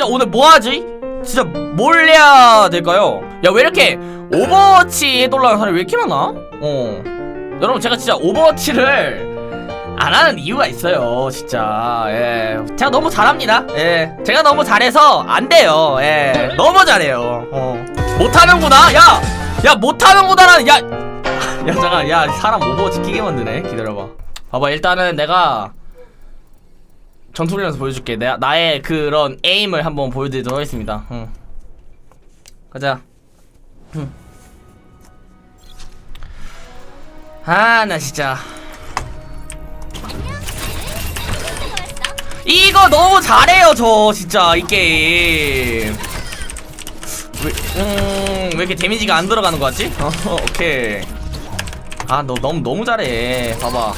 진짜 오늘 뭐 하지? 진짜 뭘 해야 될까요? 야 왜 이렇게 오버워치 해달라는 사람이 왜 이렇게 많아? 어. 여러분 제가 진짜 오버워치를 안 하는 이유가 있어요 진짜. 예. 제가 너무 잘합니다. 예. 제가 너무 잘해서 안 돼요. 예. 너무 잘해요. 어. 못하는구나. 야! 야 못하는구나라는 야! 야 잠깐 야 사람 오버워치 끼게 만드네. 기다려봐. 봐봐 일단은 내가 전투훈련에서 보여줄게. 내, 나의 그런 에임을 한번 보여드리도록 하겠습니다. 응. 가자. 아나 진짜. 이거 너무 잘해요 저 진짜 이 게임. 왜, 음, 왜 이렇게 데미지가 안 들어가는 거 같지? 어, 오케이. 아 너 너무 너무 잘해. 봐봐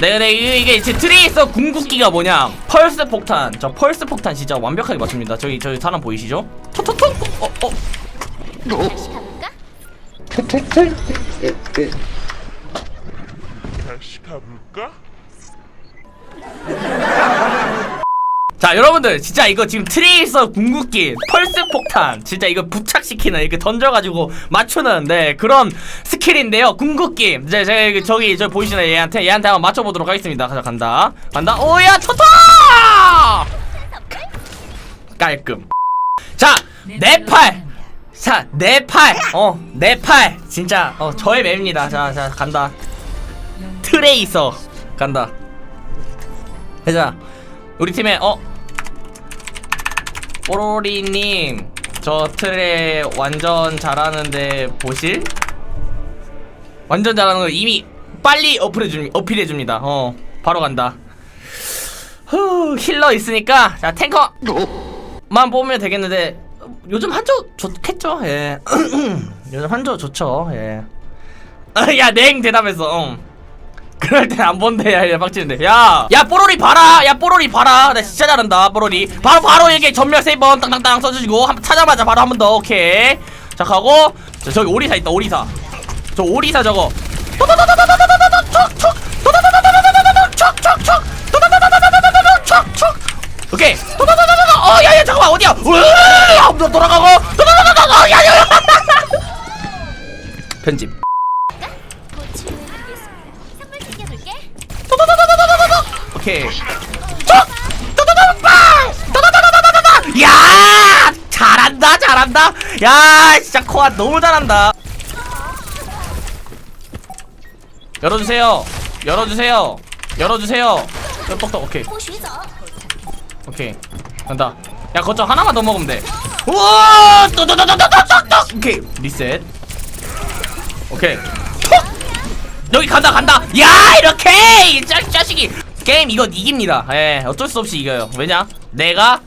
네, 네, 이게, 이게 제 트레이서 궁극기가 뭐냐? 펄스 폭탄. 저 펄스 폭탄 진짜 완벽하게 맞춥니다. 저기 저기 사람 보이시죠? 톡톡톡. 어, 어. 다시 가볼까? 다시 가볼까? 자, 여러분들 진짜 이거 지금 트레이서 궁극기 펄스 폭탄 진짜 이거 부착시키는 이렇게 던져가지고 맞추는 네 그런 스킬인데요. 궁극기. 이제 제가 저기 저 보이시나요? 얘한테 얘한테 한번 맞춰보도록 하겠습니다. 가자 간다. 간다. 오야 토토. 깔끔. 자, 내 팔. 자, 내 팔. 어, 내 팔. 진짜 어 저의 맵입니다. 자, 자 간다. 트레이서 간다. 자, 우리 팀에 어 뽀로리님 저 트레 완전 잘하는데 보실? 완전 잘하는 거 이미 빨리 어필해 줍니다. 어 바로 간다. 후 힐러 있으니까 자 탱커만 뽑으면 되겠는데 요즘 한조 좋겠죠? 예. 요즘 한조 좋죠. 예. 야 냉 대답했어. 어. 그럴 땐 안 본대. 야, 빡치는데. 야! 야 뽀로리 봐라! 야 뽀로리 봐라! 나 진짜 잘한다 뽀로리. 바로 바로 이게 전멸 세번 땅땅땅 써주시고 한, 찾아마자 바로 한 번 더. 오케이. 자 가고. 자, 저기 오리사 있다 오리사. 저 오리사 저거. 오케이. 어야야 잠깐만. 어디야? 으아! 돌아가고. 잘한다? 야 진짜 코아 너무 잘한다. 열어주세요. 열어주세요. 열어주세요. 똑똑 오케이. 오케이. 간다. 야 거점 하나만 더 먹으면 돼. 우와! 또또또또또또또 오케이. 리셋. 오케이. 톡! 여기 간다 간다. 야 이렇게! 이 짜, 짜식이. 게임 이건 이깁니다. 예 어쩔 수 없이 이겨요. 왜냐? 내가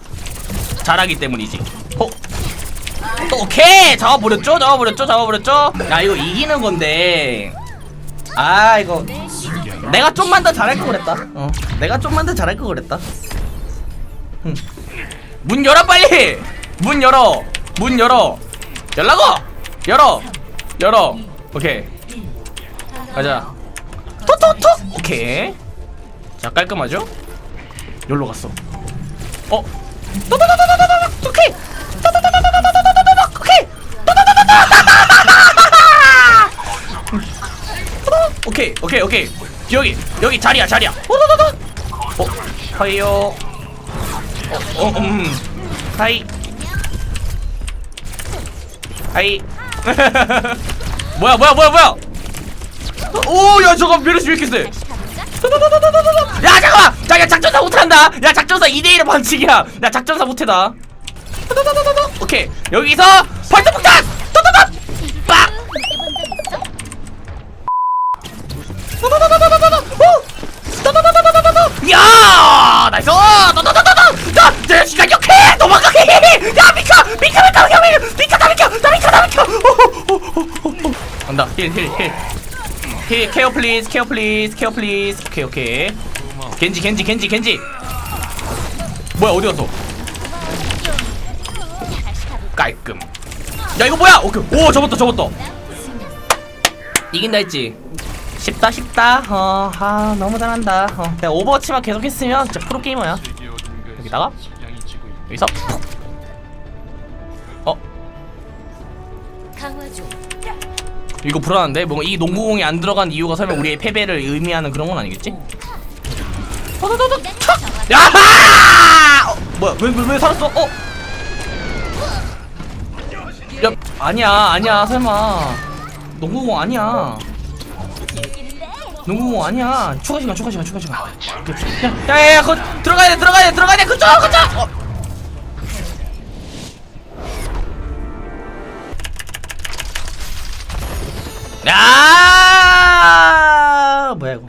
잘하기 때문이지. 호 또 오케이 잡아버렸죠? 잡아버렸죠? 잡아버렸죠? 야 이거 이기는 건데. 아 이거 내가 좀만 더 잘할 걸 그랬다. 어 내가 좀만 더 잘할 걸 그랬다. 흠. 문 열어 빨리! 문 열어. 문 열어. 열라고! 열어. 열어. 오케이. 가자. 톡톡톡! 오케이. 자 깔끔하죠? 열로 갔어. 어? 또또또또또또 오케이 오케이 오케이 오케이 여기 여기 자리야 자리야 어 하이요 어, 어, 음. 하이. 하이. 뭐야, 뭐야, 뭐야, 뭐야. 오, 야, 저거 메르시 왜 이렇게? 야, 잠깐만! 자, 야, 작전사 못한다! 야, 작전사 2대1 반칙이야! 야, 작전사 못해다. 오케이. 여기서, 폭탄! 나이스! 자, 자, 시간 역해! 도망가! 야, 미카! 미카, 미카, 미카, 미카, 다 미카! 다 미카, 다 미카! 간다. 힐, 힐, 힐. 힐, 케어 플리즈, 케어 플리즈, 케어 플리즈. 오케이, 오케이. 겐지, 겐지, 겐지, 겐지. 뭐야, 어디 갔어? 깔끔. 야, 이거 뭐야? 오케이. 오, 접었다, 접었다. 이긴다 했지. 쉽다 쉽다 어, 아 너무 잘한다 어, 내가 오버워치만 계속 했으면 진짜 프로게이머야 여기다가 여기서 어? 이거 불안한데? 뭔가 이 농구공이 안 들어간 이유가 설마 우리의 패배를 의미하는 그런 건 아니겠지? 어, 도도도도 탁! 야 어, 뭐야 왜왜 왜, 살았어? 어? 야 아니야 아니야 설마 농구공 아니야 너무 아니야. 추가 시간 추가 시간 추가 시간. 야야야 거 들어가야 돼 들어가야 돼 들어가야 돼. 그쪽 그쪽! 어. 야! 뭐야 이거?